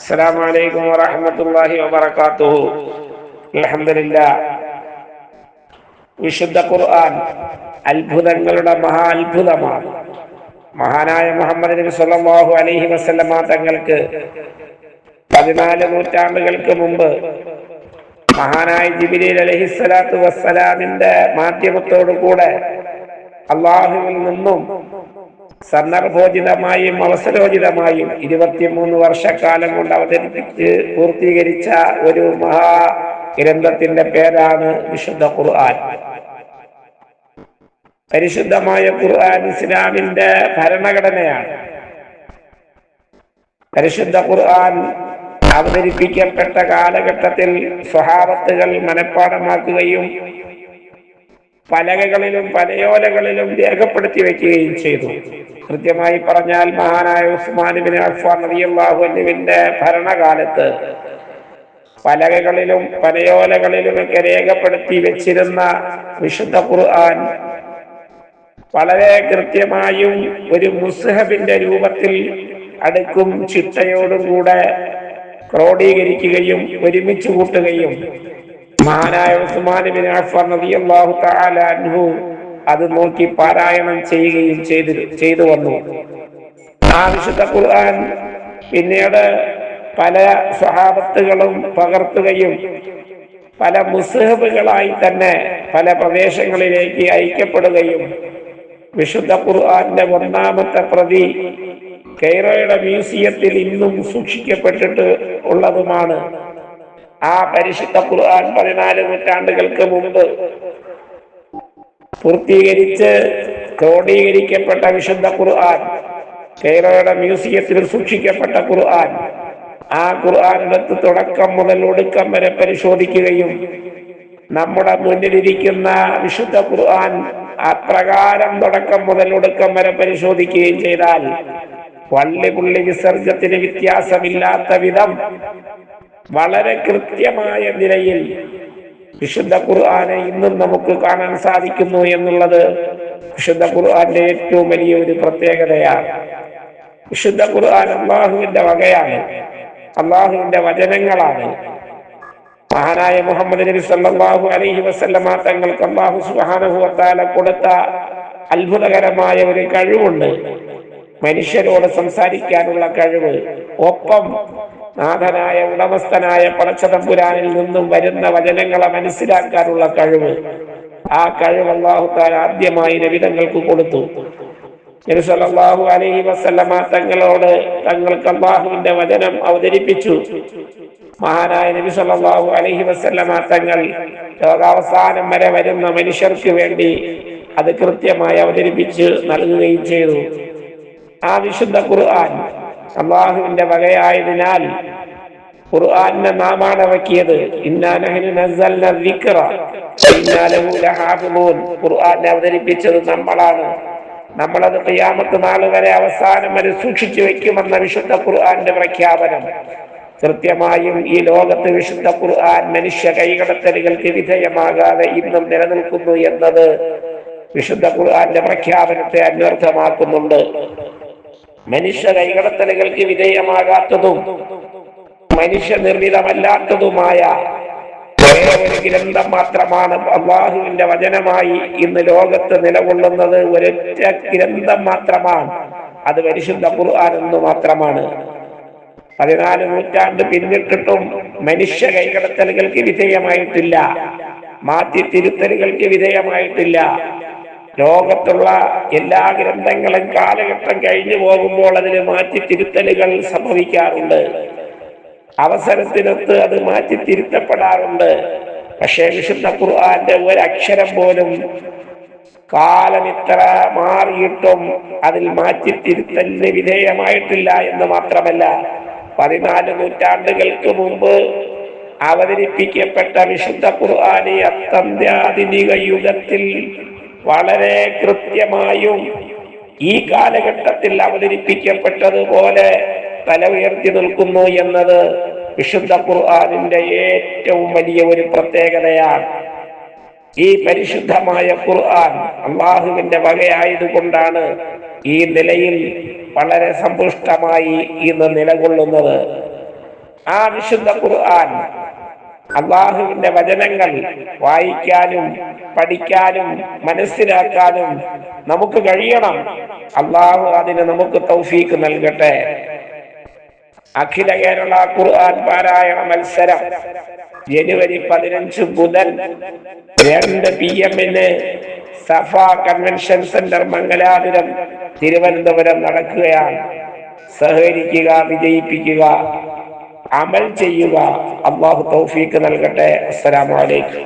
السلام عليكم ورحمة الله وبركاته الحمد لله വിശുദ്ധ ഖുർആൻ അത്ഭുതങ്ങളുടെ മഹാ അത്ഭുതമാണ് മഹാനായ മുഹമ്മദ് നബി സല്ലല്ലാഹു അലൈഹി വസല്ലമ തങ്ങൾക്ക് പതിനാല് നൂറ്റാണ്ടുകൾക്ക് മുമ്പ് മഹാനായ ജിബിലീൽ അലഹിസ്സലാത്തു വസ്സലാമിന്റെ മാധ്യമത്തോടു കൂടെ അള്ളാഹുവിൽ നിന്നും സന്ദർഭോചിതമായും അവസരോചിതമായും ഇരുപത്തിമൂന്ന് വർഷക്കാലം കൊണ്ട് അവതരിപ്പിച്ച് പൂർത്തീകരിച്ച ഒരു മഹാ ഗ്രന്ഥത്തിന്റെ പേരാണ് വിശുദ്ധ ഖുർആൻ. പരിശുദ്ധമായ ഖുർആൻ ഇസ്ലാമിന്റെ ഭരണഘടനയാണ്. പരിശുദ്ധ ഖുർആൻ അവതരിപ്പിക്കപ്പെട്ട കാലഘട്ടത്തിൽ സ്വഹാബത്തുകൾ മനഃപ്പാടമാക്കുകയും പലകകളിലും പലയോലകളിലും രേഖപ്പെടുത്തി വെക്കുകയും ചെയ്തു. കൃത്യമായി പറഞ്ഞാൽ മഹാനായ ഉസ്മാൻ ബിൻ അഫ്ഫാൻ റളിയല്ലാഹു അൻഹുവിന്റെ ഭരണകാലത്ത് പലകകളിലും പലയോലകളിലുമൊക്കെ രേഖപ്പെടുത്തി വെച്ചിരുന്ന വിശുദ്ധ ഖുർആൻ വളരെ കൃത്യമായും ഒരു മുസ്ഹബിന്റെ രൂപത്തിൽ അടുക്കും ചിട്ടയോടും കൂടെ ക്രോഡീകരിക്കുകയും ഒരുമിച്ച് കൂട്ടുകയും മഹാനായ ഉസ്മാൻ ബിൻ അഫ്ഫാൻ റളിയല്ലാഹു തആല അൻഹു അത് നോക്കി പാരായണം ചെയ്യുകയും ചെയ്തു ചെയ്തു വന്നു. ആ വിശുദ്ധ ഖുർആൻ പിന്നീട് പല സ്വഹാബത്തുകളും പകർത്തുകയും പല മുസ്ഹബുകളായി തന്നെ പല പ്രദേശങ്ങളിലേക്ക് അയക്കപ്പെടുകയും വിശുദ്ധ ഖുർആന്റെ ഒന്നാമത്തെ പ്രതി കെയ്റോയുടെ മ്യൂസിയത്തിൽ ഇന്നും സൂക്ഷിക്കപ്പെട്ടിട്ട് ഉള്ളതുമാണ്. ആ പരിശുദ്ധ ഖുർആൻ പതിനാല് നൂറ്റാണ്ടുകൾക്ക് മുമ്പ് പൂർത്തീകരിച്ച് ക്രോഡീകരിക്കപ്പെട്ട വിശുദ്ധ ഖുർആൻ കേരളയുടെ മ്യൂസിയത്തിൽ സൂക്ഷിക്കപ്പെട്ട ഖുർആൻ ആ ഖുർആാനെടുത്ത് തുടക്കം മുതൽ ഒടുക്കം വരെ പരിശോധിക്കുകയും നമ്മുടെ മുന്നിലിരിക്കുന്ന വിശുദ്ധ ഖുർആൻ അപ്രകാരം തുടക്കം മുതൽ ഒടുക്കം വരെ പരിശോധിക്കുകയും ചെയ്താൽ പള്ളി പുള്ളി വിസർജത്തിന് വ്യത്യാസമില്ലാത്ത വിധം വളരെ കൃത്യമായ നിലയിൽ വിശുദ്ധ ഖുർആനെ ഇന്നും നമുക്ക് കാണാൻ സാധിക്കുന്നു എന്നുള്ളത് വിശുദ്ധ ഖുർആന്റെ ഏറ്റവും വലിയ ഒരു പ്രത്യേകതയാണ്. വിശുദ്ധ ഖുർആൻ അള്ളാഹുവിന്റെ വകയാണ് അള്ളാഹുവിന്റെ വചനങ്ങളാണ്. മഹാനായ മുഹമ്മദ് നബി സല്ലാഹു അലൈഹി വസല്ലമ തങ്ങൾക്ക് അള്ളാഹു സുബ്ഹാനഹു വതആല കൊടുത്ത അത്ഭുതകരമായ ഒരു കഴിവുണ്ട്. മനുഷ്യരോട് സംസാരിക്കാനുള്ള കഴിവ് ഒപ്പം നാഥനായ ഉടമസ്ഥനായ പടച്ചതമ്പുരാനിൽ നിന്നും വരുന്ന വചനങ്ങളെ മനസ്സിലാക്കാനുള്ള കഴിവ്. ആ കഴിവ് അള്ളാഹു താൻ ആദ്യമായി നബിതങ്ങൾക്ക് കൊടുത്തു. നബി അലഹി വസ്ലമ തങ്ങളോട് തങ്ങൾക്ക് അള്ളാഹുവിന്റെ വചനം അവതരിപ്പിച്ചു. മഹാനായ നബി സല്ലല്ലാഹു അലൈഹി വസല്ലമ തങ്ങൾ ലോകാവസാനം വരെ വരുന്ന മനുഷ്യർക്ക് വേണ്ടി അത് കൃത്യമായി അവതരിപ്പിച്ച് നൽകുകയും ചെയ്തു. ആ വിശുദ്ധ ഖുർആൻ അള്ളാഹുവിന്റെ വകയായതിനാൽ ഖുർആാനിനെ നാമാണ് ഇറക്കിയത് ഖുർആാനെ അവതരിപ്പിച്ചത് നമ്മളാണ്. നമ്മളത് കയ്യാമത്ത് നാൾ വരെ അവസാനം വരെ സൂക്ഷിച്ചു വെക്കുമെന്ന വിശുദ്ധ ഖുർആാന്റെ പ്രഖ്യാപനം. കൃത്യമായും ഈ ലോകത്ത് വിശുദ്ധ ഖുർആൻ മനുഷ്യ കൈകടത്തലുകൾക്ക് വിധേയമാകാതെ ഇന്നും നിലനിൽക്കുന്നു എന്നത് വിശുദ്ധ ഖുർആന്റെ പ്രഖ്യാപനത്തെ അന്വർത്ഥമാക്കുന്നുണ്ട്. മനുഷ്യ കൈകടത്തലുകൾക്ക് വിധേയമാകാത്തതും മനുഷ്യ നിർമ്മിതമല്ലാത്തതുമായ ഒരേ ഗ്രന്ഥം മാത്രമാണ് അള്ളാഹുവിന്റെ വചനമായി ഇന്ന് ലോകത്ത് നിലകൊള്ളുന്നത്. ഒരൊറ്റ ഗ്രന്ഥം മാത്രമാണ്. അത് പരിശുദ്ധ ഖുർആൻ എന്ന് മാത്രമാണ്. പതിനാല് നൂറ്റാണ്ട് പിന്നിട്ടിട്ടും മനുഷ്യ കൈകടത്തലുകൾക്ക് വിധേയമായിട്ടില്ല. മാറ്റി തിരുത്തലുകൾക്ക് വിധേയമായിട്ടില്ല. ലോകത്തുള്ള എല്ലാ ഗ്രന്ഥങ്ങളും കാലഘട്ടം കഴിഞ്ഞു പോകുമ്പോൾ അതിന് മാറ്റി തിരുത്തലുകൾ സംഭവിക്കാറുണ്ട്. അവസരത്തിനൊത്ത് അത് മാറ്റി തിരുത്തപ്പെടാറുണ്ട് പക്ഷേ വിശുദ്ധ ഖുർആന്റെ ഒരക്ഷരം പോലും കാലം ഇത്ര മാറിയിട്ടും അതിൽ മാറ്റി തിരുത്തലിന് വിധേയമായിട്ടില്ല എന്ന് മാത്രമല്ല പതിനാല് നൂറ്റാണ്ടുകൾക്ക് മുമ്പ് അവതരിപ്പിക്കപ്പെട്ട വിശുദ്ധ ഖുർആാനി അത്യന്താധുനിക യുഗത്തിൽ വളരെ കൃത്യമായും ഈ കാലഘട്ടത്തിൽ അവതരിപ്പിക്കപ്പെട്ടതുപോലെ തല ഉയർത്തി നിൽക്കുന്നു എന്നത് വിശുദ്ധ ഖുർആാനിന്റെ ഏറ്റവും വലിയ ഒരു പ്രത്യേകതയാണ്. ഈ പരിശുദ്ധമായ ഖുർആൻ അള്ളാഹുവിന്റെ വകയായതുകൊണ്ടാണ് ഈ നിലയിൽ വളരെ സമ്പുഷ്ടമായി ഇന്ന് നിലകൊള്ളുന്നത്. ആ വിശുദ്ധ ഖുർആൻ അള്ളാഹുവിന്റെ വചനങ്ങൾ വായിക്കാനും പഠിക്കാനും മനസ്സിലാക്കാനും നമുക്ക് കഴിയണം. അള്ളാഹു അതിന് നമുക്ക് തൗഫീക്ക് നൽകട്ടെ. അഖില കേരള ഖുർആൻ പാരായണ മത്സരം ജനുവരി പതിനഞ്ച് ബുധൻ രണ്ട് പി എമ്മിന് സഫ കൺവെൻഷൻ സെന്റർ മംഗലാപുരം തിരുവനന്തപുരം നടക്കുകയാണ്. സഹകരിക്കുക വിജയിപ്പിക്കുക. അമൽ ചെയ്യുക. അള്ളാഹു തൗഫീക്ക് നൽകട്ടെ. അസ്സലാമു അലൈക്കും.